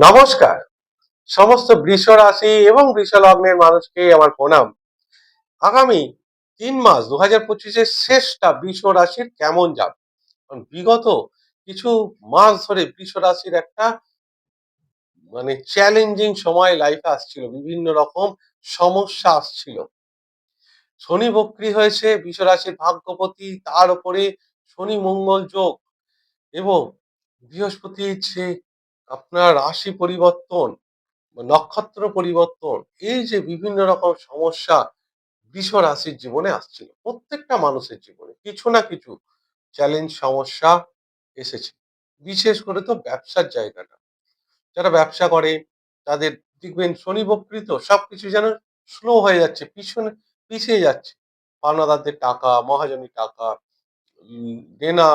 নমস্কার। সমস্ত বৃষ রাশি এবং বৃষ লগ্নের মানুষকে আমার প্রণাম। আগামী তিন মাস দু হাজার পঁচিশের শেষটা বৃষ রাশির কেমন যাবে? বিগত কিছু মাস ধরে বৃষ রাশির একটা মানে চ্যালেঞ্জিং সময় লাইফে আসছিল। বিভিন্ন রকম সমস্যা আসছিল। শনি বক্রি হয়েছে, বৃষ রাশির ভাগ্যপতি, তার উপরে শনি মঙ্গল যোগ এবং বৃহস্পতির যে আপনার রাশি পরিবর্তন নক্ষত্র পরিবর্তন, এই যে বিভিন্ন রকম সমস্যা বৃষ রাশির জীবনে আসছিল, প্রত্যেকটা মানুষের জীবনে কিছু না কিছু চ্যালেঞ্জ সমস্যা এসেছে। বিশেষ করে তো ব্যবসার জায়গাটা। যারা ব্যবসা করে, তাদের দেখবেন শনি বকৃত সবকিছু যেন স্লো হয়ে যাচ্ছে, পিছনে পিছিয়ে যাচ্ছে। পাওনাদারদের টাকা মহাজনী টাকা দেনা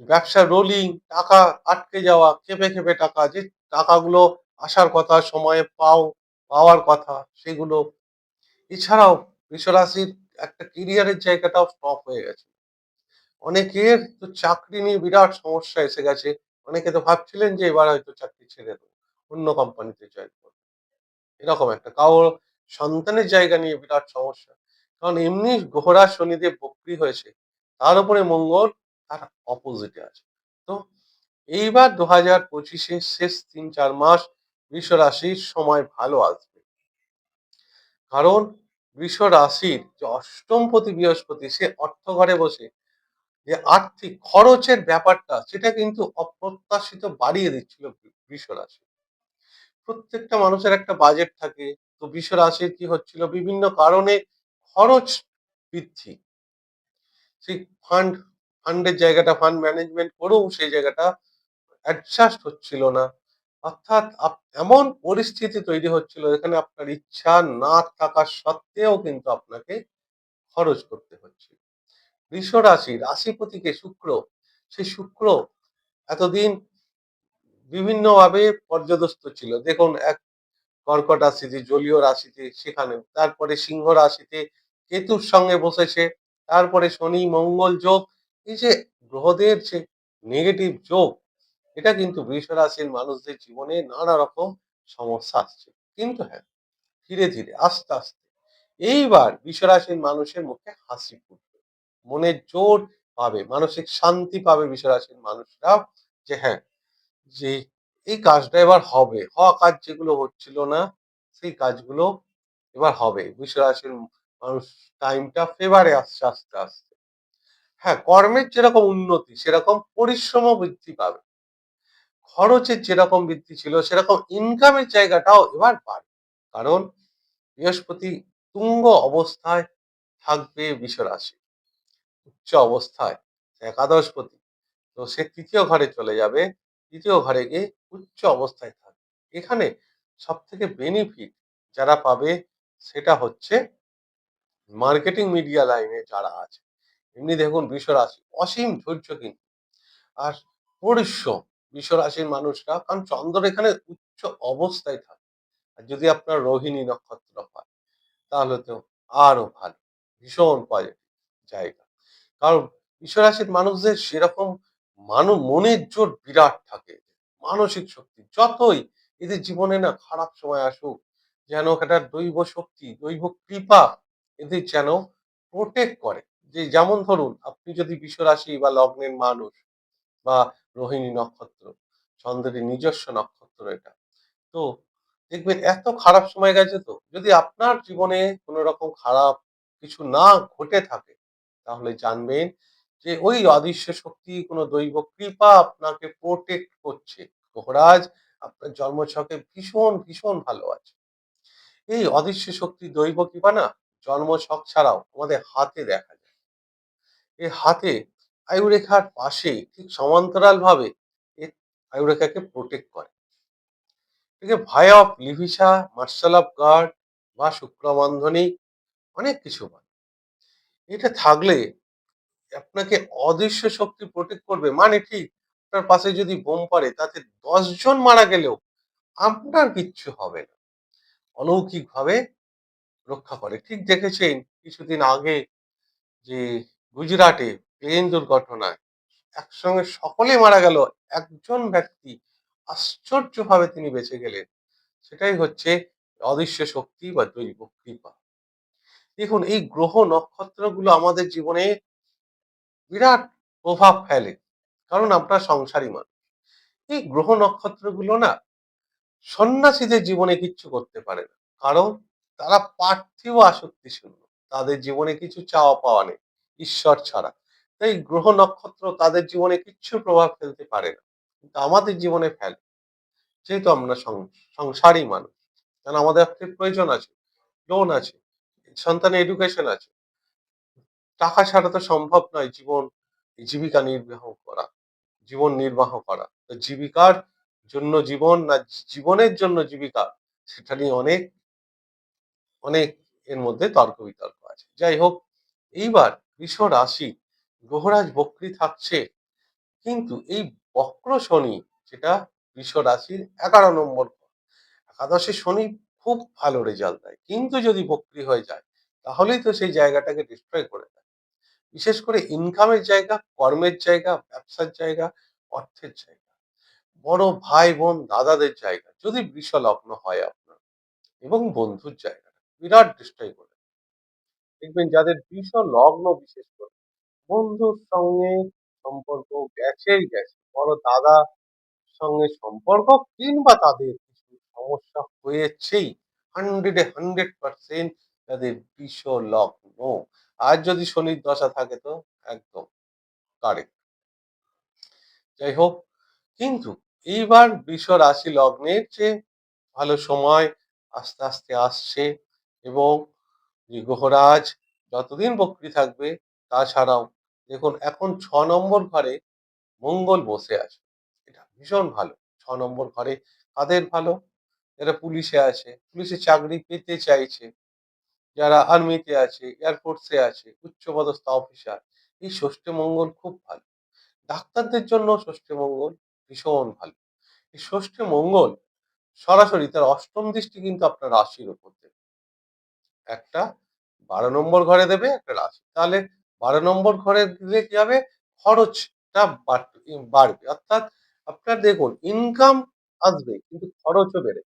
ব্যবসা রোলিং টাকা আটকে যাওয়া, খেপে খেপে টাকা, যে টাকাগুলো আসার কথা, সময়ে পাও, পাওয়ার কথা, সেগুলো। এছাড়াও বৃষরাশির একটা কেরিয়ারের জায়গাটাও স্টপ হয়ে গেছে। অনেকের তো চাকরি নিয়ে বিরাট সমস্যা এসে গেছে। অনেকে তো ভাবছিলেন যে এবার হয়তো চাকরি ছেড়ে দেবো, অন্য কোম্পানিতে জয়েন করব। এরকম একটা, কারোর সন্তানের জায়গা নিয়ে বিরাট সমস্যা। কারণ এমনি ঘোড়া শনিদেব বক্রি হয়েছে, তার উপরে মঙ্গল তার অপোজিটে আছে। তো এইবার দু হাজার পঁচিশের শেষ তিন চার মাস বৃষ রাশির সময় ভালো আসবে। কারণ বৃষ রাশির যে অষ্টমপতি বৃহস্পতি, সে অর্থ ঘরে বসে, যে আর্থিক খরচের ব্যাপারটা, সেটা কিন্তু অপ্রত্যাশিত বাড়িয়ে দিচ্ছিল বৃষ রাশি। প্রত্যেকটা মানুষের একটা বাজেট থাকে, তো বৃষ রাশির কি হচ্ছিল? বিভিন্ন কারণে খরচ বৃদ্ধি। সেই ফান্ড ফান্ডের জায়গাটা ফান্ড ম্যানেজমেন্ট করেও সেই জায়গাটা অ্যাডজাস্ট হচ্ছিল না। অর্থাৎ এমন পরিস্থিতি তৈরি হচ্ছিল এখানে আপনার ইচ্ছা না থাকা সত্ত্বেও কিন্তু আপনাকে খরচ করতে হচ্ছে। বৃষ রাশি, রাশিপতিকে শুক্র, সেই শুক্র এতদিন বিভিন্নভাবে পর্যদস্ত ছিল। দেখুন, এক কর্কট রাশিতে, জলীয় রাশিতে, সেখানে, তারপরে সিংহ রাশিতে, কেতুর সঙ্গে বসেছে, তারপরে শনি, মঙ্গল, যোগ এই যে গ্রহদের যে নেগেটিভ যোগ, এটা কিন্তু বৃষ রাশির মানুষদের জীবনে নানা রকম সমস্যা আসছে। কিন্তু হ্যাঁ ধীরে ধীরে, আস্তে আস্তে, এইবার বৃষ রাশির মানুষের মুখে হাসি ফুটবে। মনের জোর পাবে, মানসিক শান্তি পাবে বৃষ রাশির মানুষরা যে হ্যাঁ যে এই কাজটা এবার হবে, হওয়া কাজ যেগুলো হচ্ছিল না, সেই কাজগুলো এবার হবে। বৃষ রাশির মানুষ টাইমটা ফেভারে আসছে আস্তে আস্তে। হ্যাঁ কর্মের যেরকম উন্নতি, সেরকম পরিশ্রমও বৃদ্ধি পাবে। খরচের যেরকম বৃদ্ধি ছিল, সেরকম ইনকামের জায়গাটাও এবার বাড়বে। কারণ বৃহস্পতি তুঙ্গ অবস্থায় থাকবে বৃষ রাশি, উচ্চ অবস্থায় একাদশপতি। তো সে তৃতীয় ঘরে চলে যাবে, তৃতীয় ঘরে গিয়ে উচ্চ অবস্থায় থাকবে। এখানে সব থেকে বেনিফিট যারা পাবে, সেটা হচ্ছে মার্কেটিং মিডিয়া লাইনে যারা আছে এমনি দেখুন বৃষ রাশি অসীম ধৈর্য কিন্তু। আর পরিশ্রম বৃষ রাশির মানুষরা, কারণ চন্দ্র এখানে উচ্চ অবস্থায় থাকে। আর যদি আপনার রোহিণী নক্ষত্র হয়, তাহলে তো আরও ভালো, ভীষণ পজিটিভ জায়গা। কারণ বিশ্বরাশির মানুষদের সেরকম মানুষ মনের জোর বিরাট থাকে, মানসিক শক্তি যতই এদের জীবনে না খারাপ সময় আসুক, যেন একটা দৈব শক্তি, দৈব কৃপা এদের যেন প্রোটেক্ট করে। যে যেমন ধরুন, আপনি যদি বিশ্বরাশি বা লগ্নের মানুষ বা রোহিণী নক্ষত্র, চন্দ্রের নিজস্ব নক্ষত্র এটা, তো দেখবেন এত খারাপ সময় গেছে তো, যদি আপনার জীবনে কোনো রকম খারাপ কিছু না ঘটে থাকে, তাহলে জানবেন যে ওই অদৃশ্য শক্তি, কোনো দৈব কৃপা আপনাকে প্রোটেক্ট করছে। মহারাজ আপনার জন্মছকে ভীষণ ভীষণ ভালো আছে। এই অদৃশ্য শক্তি দৈব কৃপা না, জন্মছক ছাড়াও আমাদের হাতে দেখা এই হাতে আয়ুরেখার পাশে ঠিক সমান্তরাল ভাবে আয়ুরেখাকে প্রোটেক্ট করে। একে ভাই অফ লিভিসা, মার্শাল অফ গার্ড বা শুক্রবন্ধনী অনেক কিছু বলে। এটা থাকলে আপনাকে অদৃশ্য শক্তি প্রোটেক্ট করবে। মানে ঠিক আপনার পাশে যদি বোম পারে তাতে দশ জন মারা গেলেও আপনার কিচ্ছু হবে না। অলৌকিক ভাবে রক্ষা করে। ঠিক দেখেছেন, কিছুদিন আগে যে গুজরাটে প্লেন দুর্ঘটনায় একসঙ্গে সকলে মারা গেল। একজন ব্যক্তি আশ্চর্যভাবে তিনি বেঁচে গেলেন। সেটাই হচ্ছে অদৃশ্য শক্তি বা দৈব কৃপা। দেখুন, এই গ্রহ নক্ষত্রগুলো আমাদের জীবনে বিরাট প্রভাব ফেলে, কারণ আমরা সংসারী মানুষ। এই গ্রহ নক্ষত্রগুলো না সন্ন্যাসীদের জীবনে কিচ্ছু করতে পারে না, কারণ তারা পার্থিব আসক্তি শূন্য তাদের জীবনে কিছু চাওয়া পাওয়া নেই। ঈশ্বর ছাড়া। তাই গ্রহ নক্ষত্র তাদের জীবনে কিচ্ছু প্রভাব ফেলতে পারে না। কিন্তু আমাদের জীবনে ফেলে। যেহেতু আমরা সংসারী মানুষ কারণ আমাদের আর্থিক প্রয়োজন আছে লোন আছে, সন্তানের এডুকেশন আছে। টাকা ছাড়া তো সম্ভব নয় জীবন, জীবিকা নির্বাহ করা, জীবন নির্বাহ করা। জীবিকার জন্য জীবন না জীবনের জন্য জীবিকা, সেটা নিয়ে অনেক অনেক এর মধ্যে তর্ক বিতর্ক আছে। যাই হোক, এইবার বৃষ রাশি গ্রহরাজ বক্রী থাকছে। কিন্তু এই বক্র শনি যেটা বৃষ রাশির এগারো নম্বর একাদশে শনি খুব ভালো রেজাল্ট দেয়। কিন্তু যদি বক্রী হয়ে যায়, তাহলেই তো সেই জায়গাটাকে ডিস্ট্রয় করে দেয়। বিশেষ করে ইনকামের জায়গা, কর্মের জায়গা, ব্যবসার জায়গা, অর্থের জায়গা। বড় ভাই, বোন, দাদাদের জায়গা। যদি বৃষ লগ্ন হয় আপনার এবং বন্ধুর জায়গা বিরাট ডিস্ট্রয় করে দেখবেন যাদের বৃষ লগ্ন বিশেষ করে বন্ধুর সঙ্গে সম্পর্ক গেছেই গেছে, বড় দাদা সঙ্গে সম্পর্ক কিংবা তাদের কিছু সমস্যা হয়েছেই হান্ড্রেডে হান্ড্রেড পার্সেন্ট তাদের বিষ লগ্ন আর যদি শনির দশা থাকে তো একদম কারেক্ট যাই হোক, কিন্তু এইবার বৃষ রাশি লগ্নের যে ভালো সময় আস্তে আস্তে আসছে এবং যে গ্রহরাজ যতদিন বক্রী থাকবে, তাছাড়াও দেখুন এখন ছ নম্বর ঘরে মঙ্গল বসে আছে। এটা ভীষণ ভালো। ছ নম্বর ঘরে কাদের ভালো? যারা পুলিশে আছে, পুলিশে চাকরি পেতে চাইছে, যারা আর্মিতে আছে, এয়ারফোর্সে আছে, উচ্চপদস্থ অফিসার, এই ষষ্ঠী মঙ্গল খুব ভালো। ডাক্তারদের জন্য ষষ্ঠী মঙ্গল ভীষণ ভালো। এই ষষ্ঠী মঙ্গল সরাসরি তার অষ্টম দৃষ্টি কিন্তু আপনার রাশির উপর দেবে। একটা বারো নম্বর ঘরে দেবে, একটা রাশি তাহলে বারো নম্বর ঘরে দিলে কি হবে? খরচটা বাড়- বাড়বে। অর্থাৎ আপনার দেখুন ইনকাম আসবে, কিন্তু খরচও বেড়ে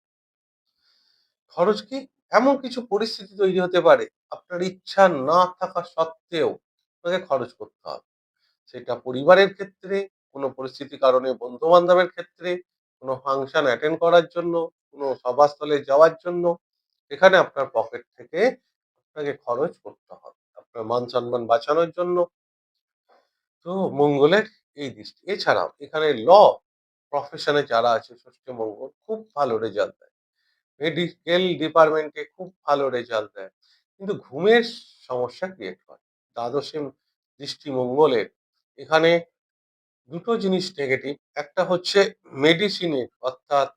খরচ কি? এমন কিছু পরিস্থিতি তৈরি হতে পারে, আপনার ইচ্ছা না থাকা সত্ত্বেও আপনাকে খরচ করতে হবে। সেটা পরিবারের ক্ষেত্রে, কোনো পরিস্থিতি কারণে বন্ধু বান্ধবের ক্ষেত্রে, কোনো ফাংশন অ্যাটেন্ড করার জন্য, কোনো সভাস্থলে যাওয়ার জন্য এখানে আপনার পকেট থেকে আপনাকে খরচ করতে হবে। আপনার মান সম্মান বাঁচানোর জন্য। তো মঙ্গলের এই দৃষ্টি। এছাড়াও এখানে ল প্রফেশনে যারা আছে, ষষ্ঠী মঙ্গল, খুব ভালো রেজাল্ট দেয়। মেডিকেল ডিপার্টমেন্টে খুব ভালো রেজাল্ট দেয়। কিন্তু ঘুমের সমস্যা ক্রিয়েট করে। দ্বাদশে দৃষ্টি মঙ্গলের। এখানে দুটো জিনিস নেগেটিভ একটা হচ্ছে মেডিসিনের অর্থাৎ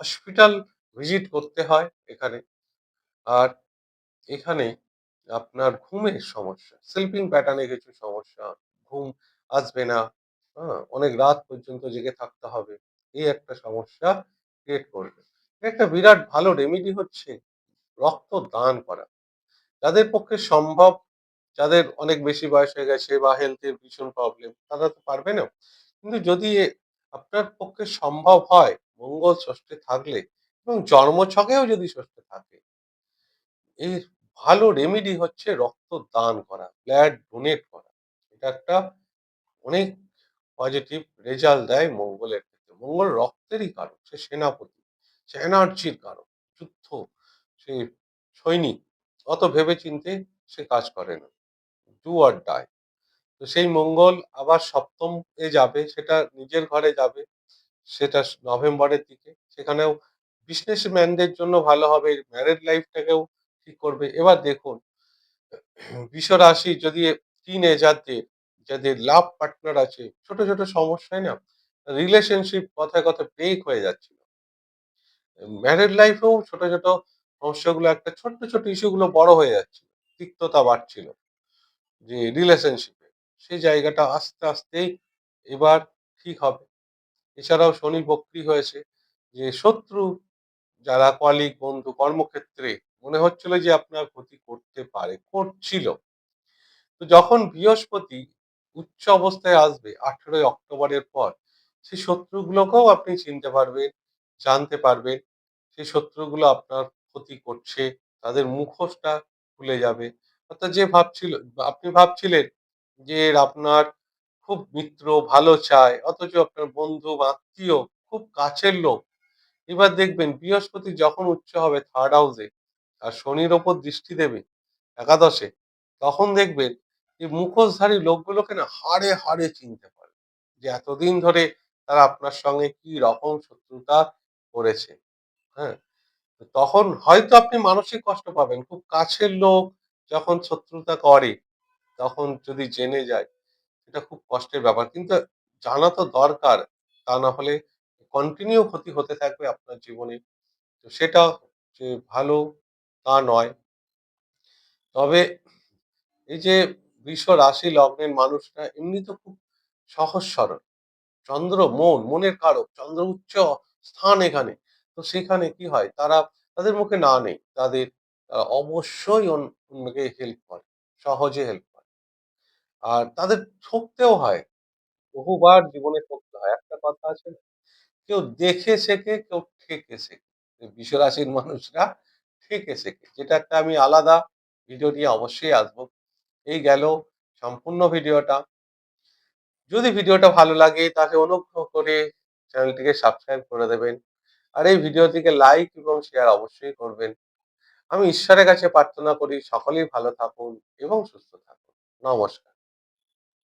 হসপিটাল ভিজিট করতে হয় এখানে। আর এখানে আপনার ঘুমের সমস্যা স্লিপিং প্যাটার্নে কিছু সমস্যা, ঘুম আসবে না হ্যাঁ অনেক রাত পর্যন্ত জেগে থাকতে হবে, এই একটা সমস্যা ক্রিয়েট করবে। একটা বিরাট ভালো রেমেডি হচ্ছে রক্ত দান করা। যাদের পক্ষে সম্ভব, যাদের অনেক বেশি বয়স হয়ে গেছে বা হেলথের ভীষণ প্রবলেম তারা তো পারবে না। কিন্তু যদি আপনার পক্ষে সম্ভব হয়, মঙ্গল ষষ্ঠে থাকলে এবং জন্মছকেও যদি ষষ্ঠে থাকে এর ভালো রেমেডি হচ্ছে রক্ত দান করা ব্লাড ডোনেট করা। এটা একটা অনেক পজিটিভ রেজাল্ট দেয় মঙ্গলের ক্ষেত্রে। মঙ্গল রক্তেরই কারণ সে সেনাপতি, সে এনার্জির কারণ যুদ্ধ, সে সৈনিক, অত ভেবে চিনতে সে কাজ করে না। ডু আর ডাই তো সেই মঙ্গল আবার সপ্তম এ যাবে, সেটা নিজের ঘরে যাবে, সেটা নভেম্বরের দিকে। সেখানেও বিজনেসম্যানদের জন্য ভালো হবে ম্যারেড লাইফটাকেও ঠিক করবে? এবার দেখুন বিশ্ব রাশি যদি তিন এজারদের যাদের লাভ পার্টনার আছে, ছোট ছোট সমস্যায় না রিলেশনশিপ কথায় কথায় ব্রেক হয়ে যাচ্ছিল। ম্যারেড লাইফেও ছোট ছোট সমস্যাগুলো একটা ছোট্ট ছোট ইস্যুগুলো বড় হয়ে যাচ্ছিল, তিক্ততা বাড়ছিল যে রিলেশনশিপে সেই জায়গাটা আস্তে আস্তেই এবার ঠিক হবে। এছাড়াও শনি বক্রি হয়েছে যে শত্রু, যারা কলিগ, বন্ধু, কর্মক্ষেত্রে মনে হচ্ছিল যে আপনার ক্ষতি করতে পারে করছিল তো যখন বৃহস্পতি উচ্চ অবস্থায় আসবে আঠেরোই অক্টোবরের পর সেই শত্রুগুলোকেও আপনি চিনতে পারবেন, জানতে পারবেন। সেই শত্রুগুলো আপনার ক্ষতি করছে, তাদের মুখোশটা খুলে যাবে। অর্থাৎ যে ভাবছিল আপনি ভাবছিলেন যে আপনার খুব মিত্র, ভালো চায়, অথচ আপনার বন্ধু আত্মীয়, খুব কাছের লোক। এবার দেখবেন বৃহস্পতি যখন উচ্চ হবে থার্ড হাউসে আর শনির ওপর দৃষ্টি দেবে একাদশে, তখন দেখবেন যে মুখোশধারী লোকগুলোকে না হাড়ে, হাড়ে চিনতে পারবেন। যে এতদিন ধরে তারা আপনার সঙ্গে কি রকম শত্রুতা করেছে। হ্যাঁ? তখন হয়তো আপনি মানসিক কষ্ট পাবেন। খুব কাছের লোক যখন শত্রুতা করে, তখন যদি জেনে যায়, এটা খুব কষ্টের ব্যাপার। কিন্তু জানা তো দরকার। তা না হলে কন্টিনিউ ক্ষতি হতে থাকবে আপনার জীবনে। তো সেটা যে ভালো তা নয়। তবে এই যে বৃষ রাশি লগ্নের মানুষরা এমনি তো খুব সহজ সরল। চন্দ্র মন, মনের কারক। চন্দ্র উচ্চ স্থান এখানে। তো সেখানে কি হয়? তারা তাদের মুখে না নেই। তাদের অবশ্যই অন অন্যকে হেল্প করে। সহজে হেল্প করে। আর তাদের ঠকতেও হয়। বহুবার জীবনে ঠকতে হয়। একটা কথা আছে? কেউ দেখে শেখে, কেউ ঠেকে শেখে। এই রাশির মানুষরা ঠেকে শেখে। যেটা একটা আমি আলাদা ভিডিও নিয়ে অবশ্যই আসব। এই গেল সম্পূর্ণ ভিডিওটা। যদি ভিডিওটা ভালো লাগে তাহলে অনুগ্রহ করে চ্যানেলটিকে সাবস্ক্রাইব করে দেবেন। আর এই ভিডিওটিকে লাইক এবং শেয়ার অবশ্যই করবেন। আমি ঈশ্বরের কাছে প্রার্থনা করি সকলেই ভালো থাকুন এবং সুস্থ থাকুন। নমস্কার।